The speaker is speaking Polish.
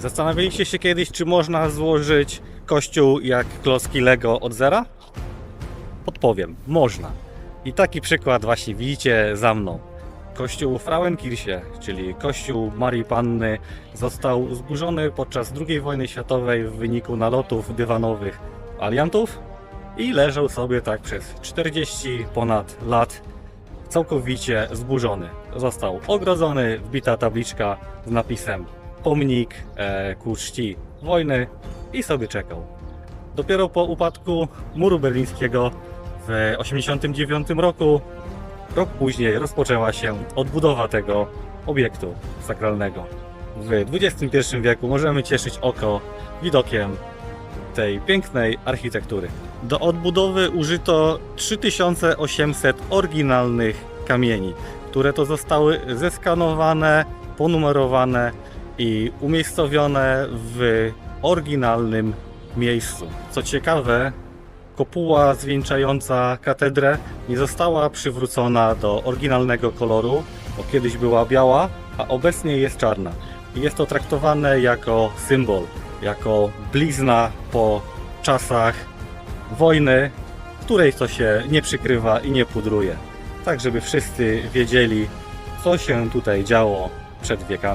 Zastanawialiście się kiedyś, czy można złożyć kościół jak klocki Lego od zera? Odpowiem, można. I taki przykład właśnie widzicie za mną. Kościół Frauenkirche, czyli kościół Marii Panny, został zburzony podczas II wojny światowej w wyniku nalotów dywanowych aliantów i leżał sobie tak przez 40 ponad lat całkowicie zburzony. Został ogrodzony, wbita tabliczka z napisem pomnik e, ku czci wojny i sobie czekał. Dopiero po upadku muru berlińskiego w 1989 roku, rok później rozpoczęła się odbudowa tego obiektu sakralnego. W XXI wieku możemy cieszyć oko widokiem tej pięknej architektury. Do odbudowy użyto 3800 oryginalnych kamieni, które to zostały zeskanowane, ponumerowane i umiejscowione w oryginalnym miejscu. Co ciekawe, kopuła zwieńczająca katedrę nie została przywrócona do oryginalnego koloru, bo kiedyś była biała, a obecnie jest czarna. Jest to traktowane jako symbol, jako blizna po czasach wojny, której to się nie przykrywa i nie pudruje. Tak, żeby wszyscy wiedzieli, co się tutaj działo przed wiekami.